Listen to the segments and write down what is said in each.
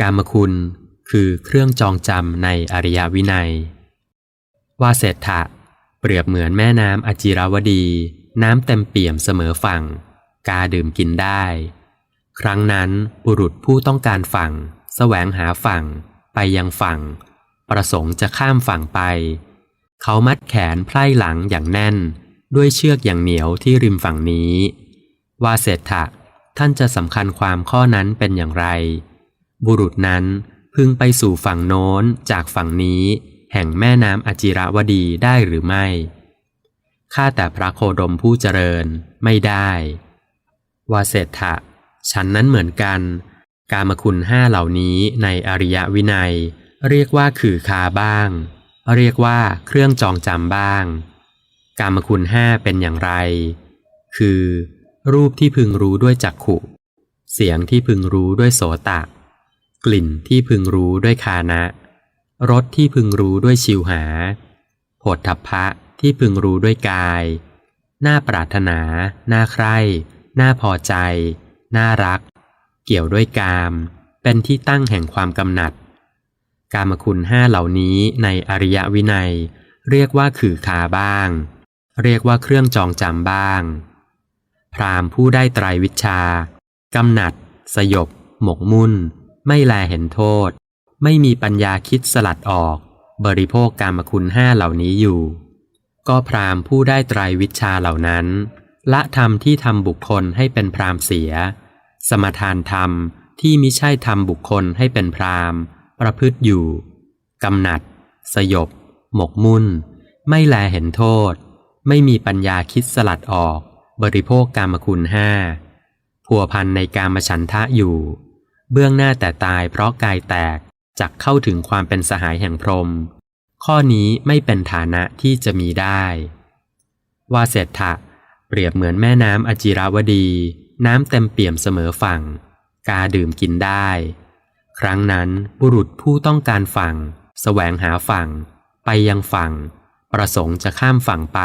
กามคุณคือเครื่องจองจำในอริยวินัย ว่าเศรษฐะเปรียบเหมือนแม่น้ำอจิราวดี น้ำเต็มเปี่ยมเสมอฝั่ง กาดื่มกินได้ ครั้งนั้นบุรุษผู้ต้องการฝั่งแสวงหาฝั่ง ไปยังฝั่ง ประสงค์จะข้ามฝั่งไป เขามัดแขนไพร่หลังอย่างแน่น ด้วยเชือกอย่างเหนียวที่ริมฝั่งนี้ ว่าเศรษฐะท่านจะสำคัญความข้อนั้นเป็นอย่างไร บุรุษนั้นพึงไปสู่ฝั่งโน้นจากฝั่งนี้ แห่งแม่น้ำอจิรวดีได้หรือไม่ ข้าแต่พระโคดมผู้เจริญไม่ได้ว่าเศรษฐะฉันนั้นเหมือนกัน กามคุณห้าเหล่านี้ในอริยวินัย เรียกว่าขื่อคาบ้าง เรียกว่าเครื่องจองจำบ้าง กามคุณห้าเป็นอย่างไร คือ รูปที่พึงรู้ด้วยจักขุ เสียงที่พึงรู้ด้วยโสตะ กลิ่นที่พึงรู้ด้วยคานะรสที่พึงรู้ด้วยชิวหาโผฏฐัพพะที่พึงรู้ด้วยกาย น่าปรารถนา น่าใคร่น่าพอใจ น่ารัก เกี่ยวด้วยกาม เป็นที่ตั้งแห่งความกำหนัด กามคุณห้าเหล่านี้ในอริยวินัย เรียกว่าขื่อคาบ้าง เรียกว่าเครื่องจองจำบ้าง พรามผู้ได้ไตรวิชากำหนัด สยบ หมกมุ่น ไม่แลเห็นโทษ ไม่มีปัญญาคิดสลัดออก บริโภคกามคุณห้าเหล่านี้อยู่ ก็พรามผู้ได้ไตรวิชาเหล่านั้น ละธรรมที่ทำบุคคลให้เป็นพรามเสีย สมทานธรรมที่มิใช่ทำบุคคลให้เป็นพรามประพฤติอยู่กำหนัด สยบ หมกมุ่น ไม่แลเห็นโทษ ไม่มีปัญญาคิดสลัดออก บริโภคกามคุณห้าพัวพันในการมฉันทะอยู่ เบื้องหน้าแต่ตายเพราะกายแตกจักเข้าถึงความเป็นสหายแห่งพรหมข้อนี้ไม่เป็นฐานะที่จะมีได้ ว่าเศรษฐะเปรียบเหมือนแม่น้ำอจิราวดี น้ำเต็มเปี่ยมเสมอฝั่ง กาดื่มกินได้ ครั้งนั้นบุรุษผู้ต้องการฝั่งแสวงหาฝั่ง ไปยังฝั่ง ประสงค์จะข้ามฝั่งไป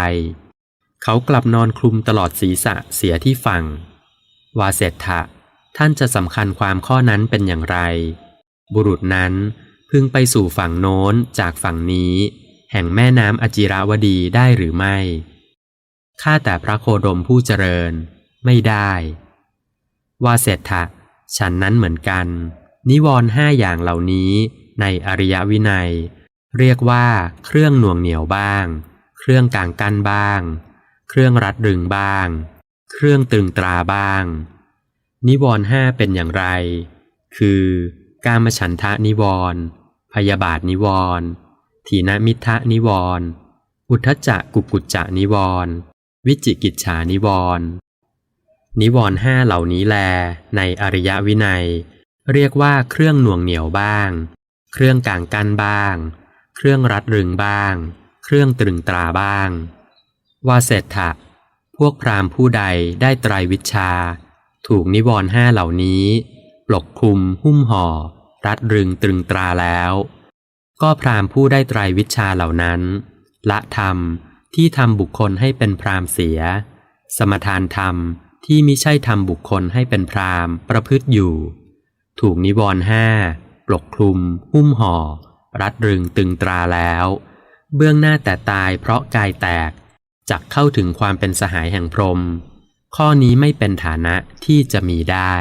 เขากลับนอนคลุมตลอดศีรษะเสียที่ฝั่ง วาเศรษฐะ ท่านจะสำคัญความข้อนั้นเป็นอย่างไร บุรุษนั้นพึงไปสู่ฝั่งโน้นจากฝั่งนี้ แห่งแม่น้ำอจิราวดีได้หรือไม่ ข้าแต่พระโคดมผู้เจริญ ไม่ได้ ว่าเศรษฐะฉันนั้นเหมือนกัน นิวรห้าอย่างเหล่านี้ในอริยวินัย เรียกว่าเครื่องหน่วงเหนียวบ้าง เครื่องกางกั้นบ้าง เครื่องรัดรึงบ้าง เครื่องตึงตราบ้าง นิวรณ์ห้าเป็นอย่างไร คือ การมฉันทะนิวรณ์พยาบาทนิวรณ์ถีนมิทะนิวรณ์อุทธจักกุกุจจะนิวรณ์วิจิกิจฉานิวรณ์นิวรณ์ห้าเหล่านี้แล ในอริยวินัย เรียกว่าเครื่องหน่วงเหนียวบ้าง เครื่องกางกั้นบ้าง เครื่องรัดรึงบ้าง เครื่องตรึงตราบ้าง ว่าเศรษฐะพวกพราหมณ์ผู้ใดได้ไตรวิชา ถูกนิวรณ์ห้าเหล่านี้ปกคลุมหุ้มห่อ รัดรึงตรึงตราแล้ว ก็พราหมณ์ผู้ได้ไตรวิชาเหล่านั้น ละธรรมที่ทำบุคคลให้เป็นพราหมเสีย สมทานธรรมที่มิใช่ทำบุคคลให้เป็นพราหมประพฤติอยู่ ถูกนิวรณ์ห้าปกคลุม หุ้มห่อ รัดรึงตึงตราแล้ว เบื้องหน้าแต่ตายเพราะกายแตกจักเข้าถึงความเป็นสหายแห่งพรหม ข้อนี้ไม่เป็นฐานะที่จะมีได้